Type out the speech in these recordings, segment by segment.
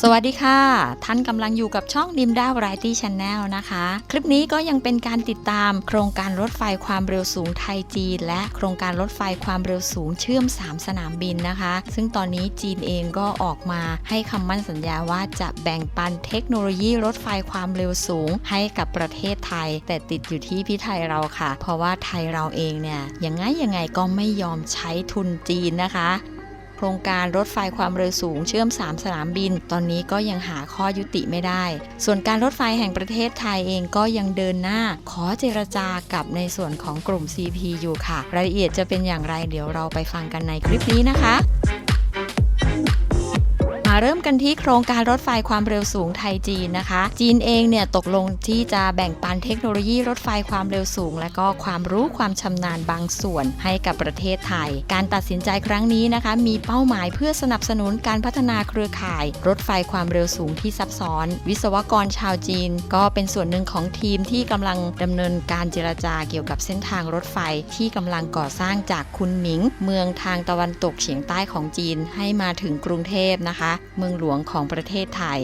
สวัสดีค่ะ ท่านกำลังอยู่กับช่องดิมดาวไรตี้ช n แนลนะคะ คลิปนี้ก็ยังเป็นการติดตามโครงการรถไฟความเร็วสูงไทยจีน และโครงการรถไฟความเร็วสูงเชื่อม 3 สนามบินนะคะ ซึ่งตอนนี้จีนเองก็ออกมาให้คำมั่นสัญญาว่าจะแบ่งปันเทคโนโลยีรถไฟความเร็วสูงให้กับประเทศไทย แต่ติดอยู่ที่พี่ไทยเราค่ะ เพราะว่าไทยเราเองเนี่ยยังไงยังไงก็ไม่ยอมใช้ทุนจีนนะคะ ครงการรถไฟความเร็วสูงเชื่อม 3 สนามบิน ตอนนี้ก็ยังหาข้อยุติไม่ได้ ส่วนการรถไฟแห่งประเทศไทยเองก็ยังเดินหน้า ขอเจรจากับในส่วนของกลุ่ม CP อยู่ค่ะ รายละเอียดจะเป็นอย่างไรเดี๋ยวเราไปฟังกันในคลิปนี้นะคะ เริ่มกันที่โครงการรถไฟความเร็วสูงไทยจีนนะคะ จีนเองเนี่ยตกลงที่จะแบ่งปันเทคโนโลยีรถไฟความเร็วสูง และก็ความรู้ความชำนาญบางส่วนให้กับประเทศไทย การตัดสินใจครั้งนี้นะคะ มีเป้าหมายเพื่อสนับสนุนการพัฒนาเครือข่าย รถไฟความเร็วสูงที่ซับซ้อน วิศวกรชาวจีน ก็เป็นส่วนหนึ่งของทีมที่กำลังดำเนินการเจรจาเกี่ยวกับเส้นทางรถไฟที่กำลังก่อสร้างจากคุนหมิง เมืองทางตะวันตกเฉียงใต้ของจีนให้มาถึงกรุงเทพนะคะเมืองหลวงของประเทศไทย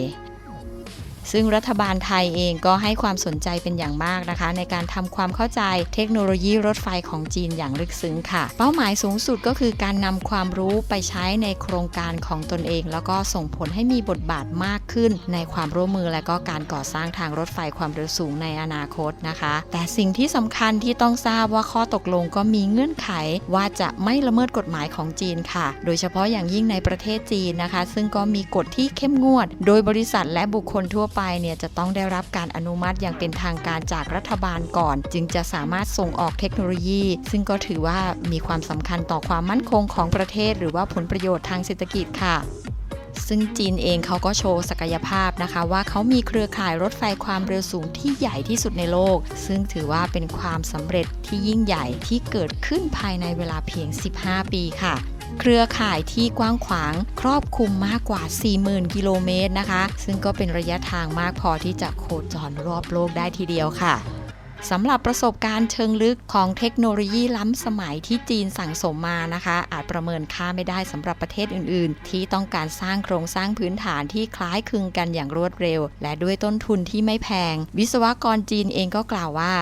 ซึ่งรัฐบาลไทยเองก็ให้ความสนใจเป็นอย่างมากนะคะ ในการทำความเข้าใจเทคโนโลยีรถไฟของจีนอย่างลึกซึ้งค่ะ เป้าหมายสูงสุดก็คือการนำความรู้ไปใช้ในโครงการของตนเอง แล้วก็ส่งผลให้มีบทบาทมากขึ้น ในความร่วมมือและก็การก่อสร้างทางรถไฟความเร็วสูงในอนาคตนะคะ แต่สิ่งที่สำคัญที่ต้องทราบว่าข้อตกลงก็มีเงื่อนไขว่าจะไม่ละเมิดกฎหมายของจีนค่ะ โดยเฉพาะอย่างยิ่งในประเทศจีนนะคะ ซึ่งก็มีกฎที่เข้มงวด โดยบริษัทและบุคคลทั่วไปเนี่ยจะต้องได้รับการอนุมัติอย่างเป็นทางการจากรัฐบาลก่อน จึงจะสามารถส่งออกเทคโนโลยี ซึ่งก็ถือว่ามีความสำคัญต่อความมั่นคงของประเทศ หรือว่าผลประโยชน์ทางเศรษฐกิจค่ะซึ่งจีนเองเขาก็โชว์ศักยภาพนะคะ ว่าเขามีเครือข่ายรถไฟความเร็วสูงที่ใหญ่ที่สุดในโลก ซึ่งถือว่าเป็นความสำเร็จที่ยิ่งใหญ่ที่เกิดขึ้นภายในเวลาเพียง 15 ปีค่ะ เครือข่ายที่กว้างขวางครอบคลุมมากกว่า 40,000 กิโลเมตรนะคะ ซึ่งก็เป็นระยะทางมากพอที่จะโคจรรอบโลกได้ทีเดียวค่ะสำหรับประสบการณ์เชิงลึกของเทคโนโลยีล้ำสมัยที่จีนสั่งสมมานะคะ อาจประเมินค่าไม่ได้สำหรับประเทศอื่น ๆ ที่ต้องการสร้างโครงสร้างพื้นฐานที่คล้ายคลึงกันอย่างรวดเร็ว และด้วยต้นทุนที่ไม่แพง วิศวกรจีนเองก็กล่าวว่า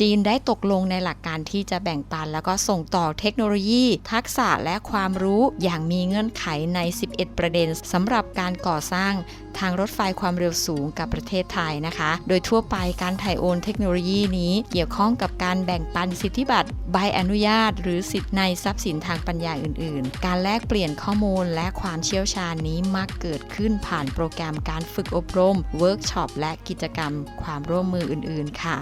จีนได้ตกลงในหลักการที่จะแบ่งปัน แล้วก็ส่งต่อเทคโนโลยี ทักษะและความรู้อย่างมีเงื่อนไขใน 11 ประเด็นสำหรับการก่อสร้างทางรถไฟความเร็วสูงกับประเทศไทยนะคะ โดยทั่วไปการถ่ายโอนเทคโนโลยีนี้เกี่ยวข้องกับการแบ่งปันสิทธิบัตรใบอนุญาต หรือสิทธิในทรัพย์สินทางปัญญาอื่น ๆ การแลกเปลี่ยนข้อมูลและความเชี่ยวชาญนี้มักเกิดขึ้นผ่านโปรแกรมการฝึกอบรม เวิร์กช็อปและกิจกรรมความร่วมมืออื่น ๆ ค่ะ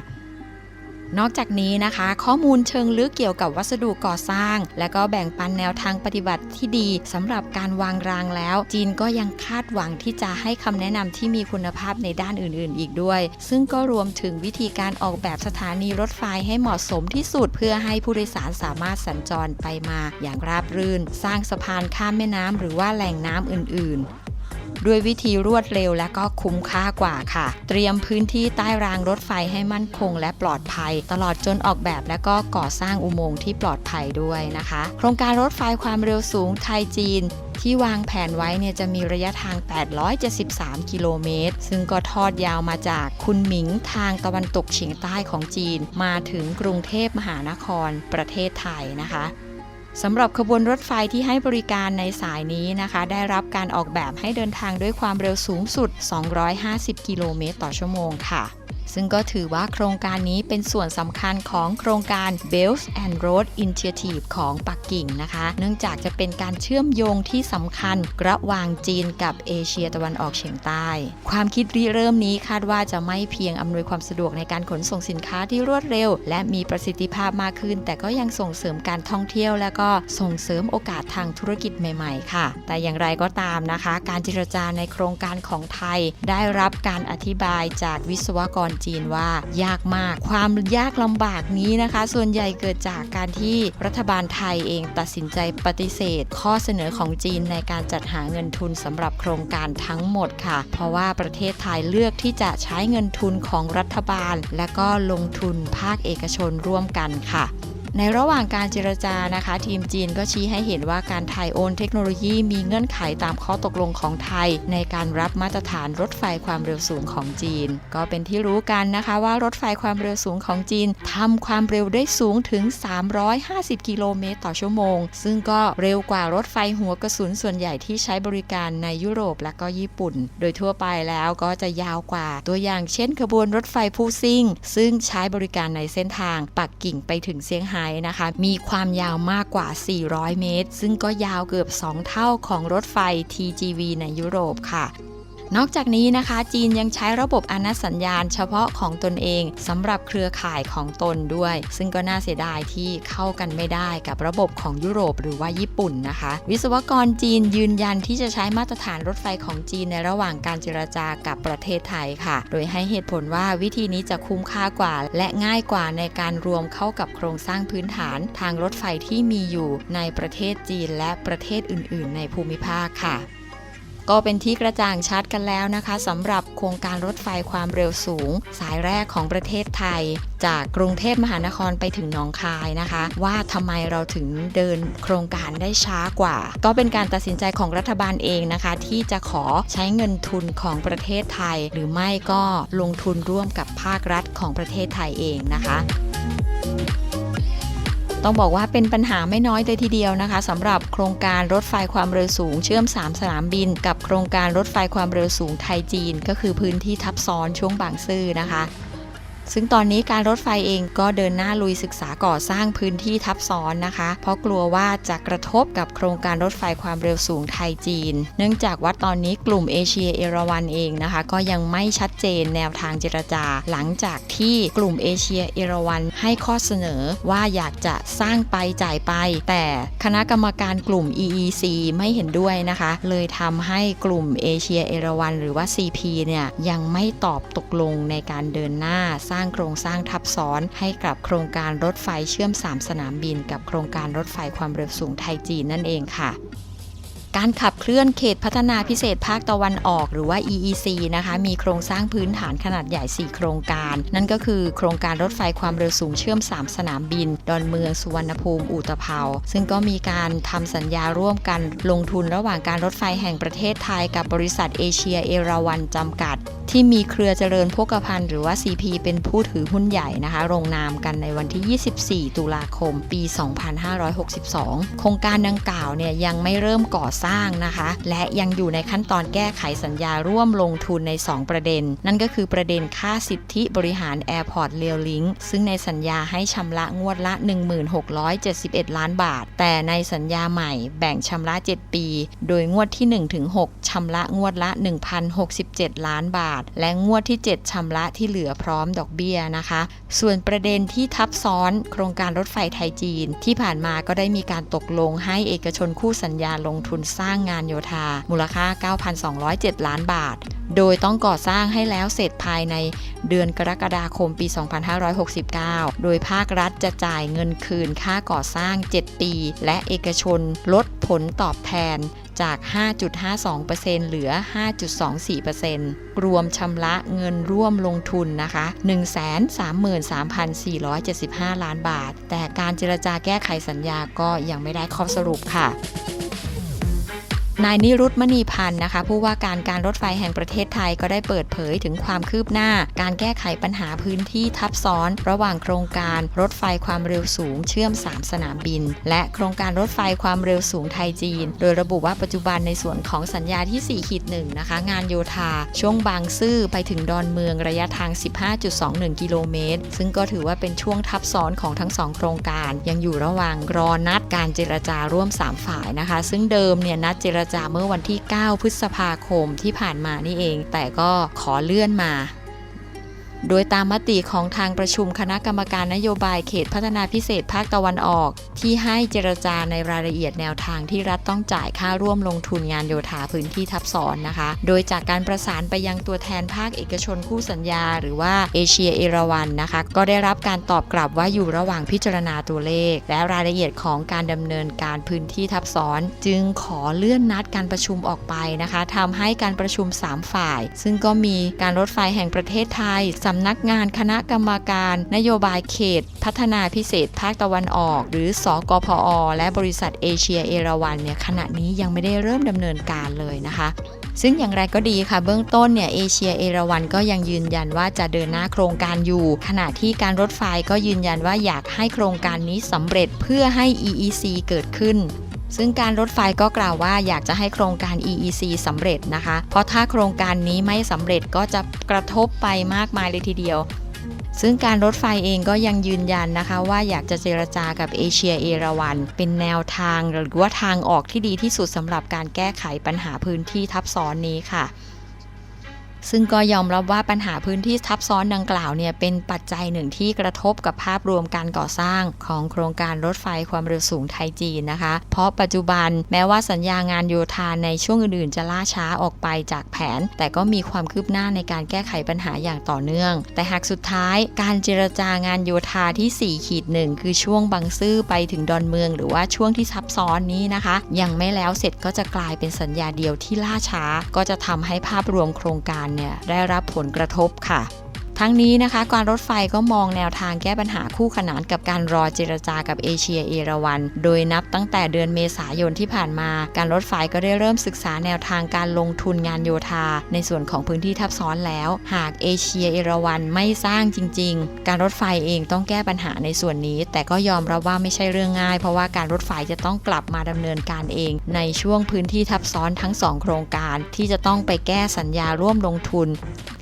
นอกจากนี้นะคะ ข้อมูลเชิงลึกเกี่ยวกับวัสดุก่อสร้าง และก็แบ่งปันแนวทางปฏิบัติที่ดีสำหรับการวางรางแล้ว จีนก็ยังคาดหวังที่จะให้คำแนะนำที่มีคุณภาพในด้านอื่น ๆ อีกด้วย ซึ่งก็รวมถึงวิธีการออกแบบสถานีรถไฟให้เหมาะสมที่สุด เพื่อให้ผู้โดยสารสามารถสัญจรไปมาอย่างราบรื่น สร้างสะพานข้ามแม่น้ำหรือว่าแหล่งน้ำอื่น ๆ ด้วยวิธีรวดเร็วและก็คุ้มค่ากว่าค่ะ เตรียมพื้นที่ใต้รางรถไฟให้มั่นคงและปลอดภัย ตลอดจนออกแบบและก็ก่อสร้างอุโมงค์ที่ปลอดภัยด้วยนะคะ โครงการรถไฟความเร็วสูงไทยจีนที่วางแผนไว้เนี่ยจะมีระยะทาง 873 กิโลเมตร ซึ่งก็ทอดยาวมาจากคุนหมิงทางตะวันตกเฉียงใต้ของจีน มาถึงกรุงเทพมหานครประเทศไทยนะคะ สำหรับขบวนรถไฟที่ให้บริการในสายนี้นะคะ ได้รับการออกแบบให้เดินทางด้วยความเร็วสูงสุด 250 กิโลเมตรต่อชั่วโมงค่ะ ซึ่งก็ถือว่าโครงการนี้เป็นส่วนสำคัญของโครงการ Belt and Road Initiative ของปักกิ่งนะคะ เนื่องจากจะเป็นการเชื่อมโยงที่สำคัญระหว่างจีนกับเอเชียตะวันออกเฉียงใต้ ความคิดริเริ่มนี้คาดว่าจะไม่เพียงอำนวยความสะดวกในการขนส่งสินค้าที่รวดเร็ว และมีประสิทธิภาพมากขึ้น แต่ก็ยังส่งเสริมการท่องเที่ยวและก็ส่งเสริมโอกาสทางธุรกิจใหม่ ๆ ค่ะ แต่อย่างไรก็ตามนะคะ การเจรจาในโครงการของไทย ได้รับการอธิบายจากวิศวกรจีนว่ายากมาก ความยากลำบากนี้นะคะ ส่วนใหญ่เกิดจากการที่รัฐบาลไทยเองตัดสินใจปฏิเสธ ข้อเสนอของจีนในการจัดหาเงินทุนสำหรับโครงการทั้งหมดค่ะ เพราะว่าประเทศไทยเลือกที่จะใช้เงินทุนของรัฐบาล และก็ลงทุนภาคเอกชนร่วมกันค่ะ ในระหว่างการเจรจานะคะ ทีมจีนก็ชี้ให้เห็นว่าการถ่ายโอนเทคโนโลยีมีเงื่อนไขตามข้อตกลงของไทย ในการรับมาตรฐานรถไฟความเร็วสูงของจีน ก็เป็นที่รู้กันนะคะว่ารถไฟความเร็วสูงของจีนทำความเร็วได้สูงถึง 350 กิโลเมตรต่อชั่วโมง ซึ่งก็เร็วกว่ารถไฟหัวกระสุนส่วนใหญ่ที่ใช้บริการในยุโรปและก็ญี่ปุ่น โดยทั่วไปแล้วก็จะยาวกว่า ตัวอย่างเช่นขบวนรถไฟผู้ซิ่ง ซึ่งใช้บริการในเส้นทางปักกิ่งไปถึงเซี่ยงไฮ้นะคะ มีความยาวมากกว่า 400 เมตร ซึ่งก็ยาวเกือบ 2 เท่าของรถไฟ TGV ในยุโรปค่ะ นอกจากนี้นะคะ จีนยังใช้ระบบอนัสัญญาณเฉพาะของตนเองสำหรับเครือข่ายของตนด้วย ซึ่งก็น่าเสียดายที่เข้ากันไม่ได้กับระบบของยุโรปหรือว่าญี่ปุ่นนะคะ วิศวกรจีนยืนยันที่จะใช้มาตรฐานรถไฟของจีนในระหว่างการเจรจากับประเทศไทยค่ะ โดยให้เหตุผลว่าวิธีนี้จะคุ้มค่ากว่า และง่ายกว่าในการรวมเข้ากับโครงสร้างพื้นฐานทางรถไฟที่มีอยู่ในประเทศจีนและประเทศอื่น ๆ ในภูมิภาคค่ะ ก็เป็นที่กระจ่างชัดกันแล้วนะคะสำหรับโครงการรถไฟความเร็วสูง สายแรกของประเทศไทย จากกรุงเทพมหานครไปถึงหนองคายนะคะ ว่าทำไมเราถึงเดินโครงการได้ช้ากว่า ก็เป็นการตัดสินใจของรัฐบาลเองนะคะ ที่จะขอใช้เงินทุนของประเทศไทย หรือไม่ก็ลงทุนร่วมกับภาครัฐของประเทศไทยเองนะคะ ต้องบอกว่าเป็นปัญหาไม่น้อยเลยทีเดียวนะคะสำหรับโครงการรถไฟความเร็วสูง เชื่อม 3 สนามบิน กับโครงการรถไฟความเร็วสูงไทยจีน ก็คือพื้นที่ทับซ้อนช่วงบางซื่อนะคะ ซึ่งตอนนี้การรถไฟเองก็เดินหน้าลุยศึกษาก่อสร้างพื้นที่ทับซ้อนนะคะ เพราะกลัวว่าจะกระทบกับโครงการรถไฟความเร็วสูงไทยจีน เนื่องจากว่าตอนนี้กลุ่มเอเชียเอราวันเองนะคะ ก็ยังไม่ชัดเจนแนวทางเจรจา หลังจากที่กลุ่มเอเชียเอราวันให้ข้อเสนอว่าอยากจะสร้างไปจ่ายไป แต่คณะกรรมการกลุ่ม EEC ไม่เห็นด้วยนะคะ เลยทำให้กลุ่มเอเชียเอราวันหรือว่า CP เนี่ยยังไม่ตอบตกลงในการเดินหน้าสร้างางโครงสร้างทับซ้อน ให้กับโครงการรถไฟเชื่อม 3 สนามบิน กับโครงการรถไฟความเร็วสูงไทยจีนนั่นเองค่ะ การขับเคลื่อนเขตพัฒนาพิเศษภาคตะวันออกหรือว่า EEC นะคะมีโครงสร้างพื้นฐานขนาดใหญ่ 4 โครงการ นั่นก็คือโครงการรถไฟความเร็วสูงเชื่อม 3 สนามบิน ดอนเมืองสุวรรณภูมิ อุตภเปาซึ่งก็มีการทำสัญญาร่วมกันลงทุนระหว่างการรถไฟแห่งประเทศไทยกับบริษัทเอเชียเอราวันจำกัด ที่มีเครือเจริญโภคภัณฑ์หรือว่า CP เป็นผู้ถือหุ้นใหญ่นะคะลงนามกันในวันที่ 24 ตุลาคม ปี 2562 โครงการดังกล่าวเนี่ยยังไม่เริ่มก่อสร้างนะคะ และยังอยู่ในขั้นตอนแก้ไขสัญญาร่วมลงทุนใน 2 ประเด็น นั่นก็คือประเด็นค่าสิทธิบริหาร Airport r a i l Link ซึ่งในสัญญาให้ชำระงวดละ 1671 ล้านบาท แต่ในสัญญาใหม่แบ่งชำระ 7 ปี โดยงวดที่1-6ชำระงวดละ 1,067 ล้านบาท และงวดที่ 7ชำระที่เหลือพร้อมดอกเบี้ยนะคะ ส่วนประเด็นที่ทับซ้อนโครงการรถไฟไทยจีน ที่ผ่านมาก็ได้มีการตกลงให้เอกชนคู่สัญญาลงทุนสร้างงานโยธา มูลค่า 9,207 ล้านบาท โดยต้องก่อสร้างให้แล้วเสร็จภายในเดือนกรกฎาคมปี 2569 โดยภาครัฐจะจ่ายเงินคืนค่าก่อสร้าง 7 ปี และเอกชนลดผลตอบแทนจาก 5.52%เหลือ 5.24%รวมชำระเงินร่วมลงทุนนะคะ 133,475 ล้านบาท แต่การเจรจาแก้ไขสัญญาก็ยังไม่ได้ข้อสรุปค่ะ นายนิรุตมณีพันธ์นะคะ ผู้ว่าการการรถไฟแห่งประเทศไทยก็ได้เปิดเผยถึงความคืบหน้า การแก้ไขปัญหาพื้นที่ทับซ้อน ระหว่างโครงการรถไฟความเร็วสูงเชื่อม 3 สนามบิน และโครงการรถไฟความเร็วสูงไทยจีน โดยระบุว่าปัจจุบันในส่วนของสัญญาที่ 4 ขีด1นะคะ งานโยธา ช่วงบางซื่อไปถึงดอนเมืองระยะทาง 15.21 กิโลเมตร ซึ่งก็ถือว่าเป็นช่วงทับซ้อนของทั้ง 2 โครงการ ยังอยู่ระหว่างรอนัดการเจรจาร่วม 3 ฝ่ายนะคะ ซึ่งเดิมเนี่ยนัดเจรจาเมื่อวันที่ 9 พฤษภาคมที่ผ่านมานี่เอง แต่ก็ขอเลื่อนมา โดยตามมติของทางประชุมคณะกรรมการนโยบายเขตพัฒนาพิเศษภาคตะวันออก ที่ให้เจรจาในรายละเอียดแนวทางที่รัฐต้องจ่ายค่าร่วมลงทุนงานโยธาพื้นที่ทับซ้อนนะคะ โดยจากการประสานไปยังตัวแทนภาคเอกชนคู่สัญญา หรือว่าเอเชียเอราวันนะคะ ก็ได้รับการตอบกลับว่าอยู่ระหว่างพิจารณาตัวเลข และรายละเอียดของการดำเนินการพื้นที่ทับซ้อน จึงขอเลื่อนนัดการประชุมออกไปนะคะทำให้การประชุม 3 ฝ่าย ซึ่งก็มีการรถไฟแห่งประเทศไทยสำนักงานคณะกรรมการนโยบายเขต พัฒนาพิเศษภาคตะวันออก หรือสอกพอ และบริษัทเอเชียเอราวันเนี่ยขณะนี้ยังไม่ได้เริ่มดำเนินการเลยนะคะซึ่งอย่างไรก็ดีค่ะเบื้องต้นเนี่ยเอเชียเอราวันก็ยังยืนยันว่าจะเดินหน้าโครงการอยู่ ขณะที่การรถไฟก็ยืนยันว่าอยากให้โครงการนี้สำเร็จเพื่อให้ EEC เกิดขึ้น ซึ่งการรถไฟก็กล่าวว่าอยากจะให้โครงการ EEC สำเร็จนะคะ เพราะถ้าโครงการนี้ไม่สำเร็จก็จะกระทบไปมากมายเลยทีเดียวซึ่งการรถไฟเองก็ยังยืนยันนะคะ ว่าอยากจะเจรจากับเอเชียเอราวันเป็นแนวทางหรือว่าทางออกที่ดีที่สุดสำหรับการแก้ไขปัญหาพื้นที่ทับซ้อนนี้ค่ะ ซึ่งก็ยอมรับว่าปัญหาพื้นที่ทับซ้อนดังกล่าวเนี่ยเป็นปัจจัยหนึ่งที่กระทบกับภาพรวมการก่อสร้างของโครงการรถไฟความเร็วสูงไทยจีนนะคะ เพราะปัจจุบันแม้ว่าสัญญางานโยธาในช่วงอื่นๆ จะล่าช้าออกไปจากแผน แต่ก็มีความคืบหน้าในการแก้ไขปัญหาอย่างต่อเนื่อง แต่หากสุดท้ายการเจรจางานโยธาที่4ขีดหนึ่งคือช่วงบางซื่อไปถึงดอนเมือง หรือว่าช่วงที่ซับซ้อนนี้นะคะ ยังไม่แล้วเสร็จก็จะกลายเป็นสัญญาเดียวที่ล่าช้า ก็จะทำให้ภาพรวมโครงการเนี่ยได้รับผลกระทบค่ะ ทั้งนี้นะคะ การรถไฟก็มองแนวทางแก้ปัญหาคู่ขนานกับการรอเจรจากับเอเชียเอราวัน โดยนับตั้งแต่เดือนเมษายนที่ผ่านมา การรถไฟก็ได้เริ่มศึกษาแนวทางการลงทุนงานโยธา ในส่วนของพื้นที่ทับซ้อนแล้ว หากเอเชียเอราวันไม่สร้างจริง ๆ การรถไฟเองต้องแก้ปัญหาในส่วนนี้ แต่ก็ยอมรับว่าไม่ใช่เรื่องง่าย เพราะว่าการรถไฟจะต้องกลับมาดำเนินการเอง ในช่วงพื้นที่ทับซ้อนทั้งสองโครงการ ที่จะต้องไปแก้สัญญาร่วมลงทุน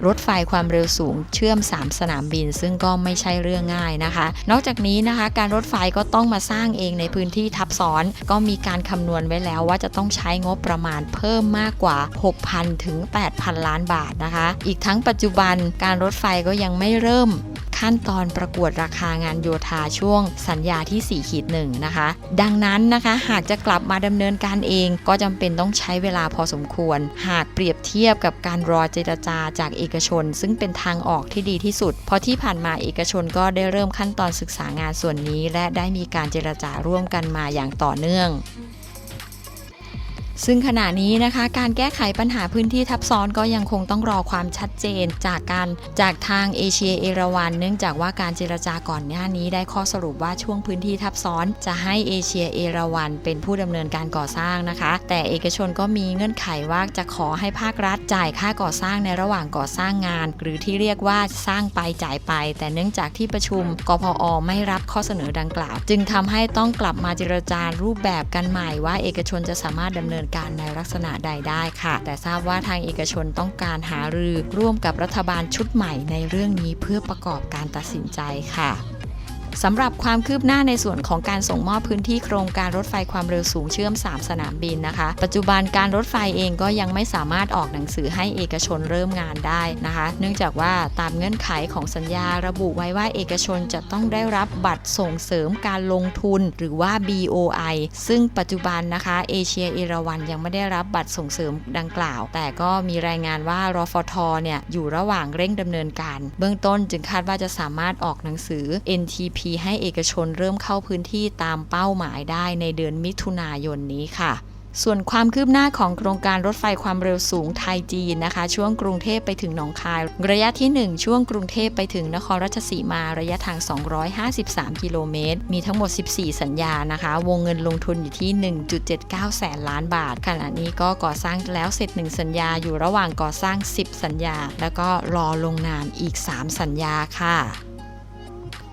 รถไฟความเร็วสูงเชื่อม 3 สนามบิน ซึ่งก็ไม่ใช่เรื่องง่ายนะคะ นอกจากนี้นะคะ การรถไฟก็ต้องมาสร้างเองในพื้นที่ทับซ้อน ก็มีการคำนวณไว้แล้วว่าจะต้องใช้งบประมาณเพิ่มมากกว่า 6,000 ถึง 8,000 ล้านบาทนะคะ อีกทั้งปัจจุบันการรถไฟก็ยังไม่เริ่ม ขั้นตอนประกวดราคางานโยธาช่วงสัญญาที่4ขีดหนึ่งนะคะ ดังนั้นนะคะหากจะกลับมาดำเนินการเองก็จำเป็นต้องใช้เวลาพอสมควร หากเปรียบเทียบกับการรอเจรจาจากเอกชน ซึ่งเป็นทางออกที่ดีที่สุด เพราะที่ผ่านมาเอกชนก็ได้เริ่มขั้นตอนศึกษางานส่วนนี้ และได้มีการเจรจาร่วมกันมาอย่างต่อเนื่อง ซึ่งขณะนี้นะคะการแก้ไขปัญหาพื้นที่ทับซ้อนก็ยังคงต้องรอความชัดเจนจากการจากทางเอเชียเอราวันเนื่องจากว่าการเจรจาก่อนหน้านี้ได้ข้อสรุปว่าช่วงพื้นที่ทับซ้อน จะให้เอเชียเอราวันเป็นผู้ดำเนินการก่อสร้างนะคะ แต่เอกชนก็มีเงื่อนไขว่าจะขอให้ภาครัฐจ่ายค่าก่อสร้างในระหว่างก่อสร้างงาน หรือที่เรียกว่าสร้างไปจ่ายไป แต่เนื่องจากที่ประชุมกพอไม่รับข้อเสนอดังกล่าว จึงทำให้ต้องกลับมาเจรจารูปแบบกันใหม่ว่าเอกชนจะสามารถดำเนินการในลักษณะใดได้ค่ะ แต่ทราบว่าทางเอกชนต้องการหารือร่วมกับรัฐบาลชุดใหม่ในเรื่องนี้เพื่อประกอบการตัดสินใจค่ะ สำหรับความคืบหน้าในส่วนของการส่งมอบพื้นที่โครงการรถไฟความเร็วสูงเชื่อม 3 สนามบินนะคะ ปัจจุบันการรถไฟเองก็ยังไม่สามารถออกหนังสือให้เอกชนเริ่มงานได้นะคะ เนื่องจากว่าตามเงื่อนไขของสัญญาระบุไว้ว่าเอกชนจะต้องได้รับบัตรส่งเสริมการลงทุนหรือว่า BOI ซึ่งปัจจุบันนะคะเอเชียเอราวันยังไม่ได้รับบัตรส่งเสริมดังกล่าว แต่ก็มีรายงานว่ารฟทเนี่ยอยู่ระหว่างเร่งดำเนินการ เบื้องต้นจึงคาดว่าจะสามารถออกหนังสือ NTP ให้เอกชนเริ่มเข้าพื้นที่ตามเป้าหมายได้ในเดือนมิถุนายนนี้ค่ะ ส่วนความคืบหน้าของโครงการรถไฟความเร็วสูงไทยจีนนะคะ ช่วงกรุงเทพไปถึงหนองคาย ระยะที่ 1 ช่วงกรุงเทพไปถึงนครราชสีมาระยะทาง 253 กิโลเมตร มีทั้งหมด 14 สัญญานะคะ วงเงินลงทุนอยู่ที่ 1.79 แสนล้านบาท ขณะนี้ก็ก่อสร้างแล้วเสร็จ 1 สัญญาอยู่ระหว่างก่อสร้าง 10 สัญญา แล้วก็รอลงนามอีก 3 สัญญาค่ะ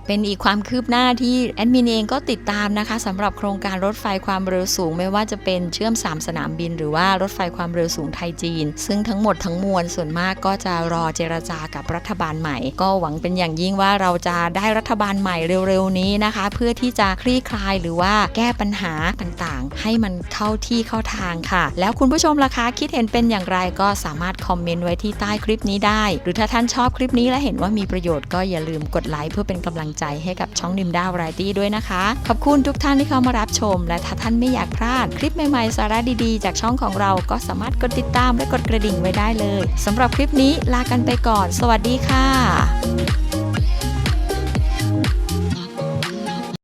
เป็นอีกความคืบหน้าที่แอดมินเองก็ติดตามนะคะสำหรับโครงการรถไฟความเร็วสูง ไม่ว่าจะเป็นเชื่อม 3 สนามบิน หรือว่ารถไฟความเร็วสูงไทยจีน ซึ่งทั้งหมดทั้งมวลส่วนมากก็จะรอเจรจากับรัฐบาลใหม่ ก็หวังเป็นอย่างยิ่งว่าเราจะได้รัฐบาลใหม่เร็วๆนี้นะคะ เพื่อที่จะคลี่คลายหรือว่าแก้ปัญหาต่างๆ ให้มันเข้าที่เข้าทางค่ะ แล้วคุณผู้ชมล่ะคะ คิดเห็นเป็นอย่างไรก็สามารถคอมเมนต์ไว้ที่ใต้คลิปนี้ได้ หรือถ้าท่านชอบคลิปนี้และเห็นว่ามีประโยชน์ก็อย่าลืมกดไลค์เพื่อเป็นกำลังใจให้กับช่องนิมดาวไรตี้ด้วยนะคะ ขอบคุณทุกท่านที่เข้ามารับชม และถ้าท่านไม่อยากพลาด คลิปใหม่ๆ สาระดีๆ จากช่องของเราก็สามารถกดติดตามและกดกระดิ่งไว้ได้เลยสำหรับคลิปนี้ลากันไปก่อน สวัสดีค่ะ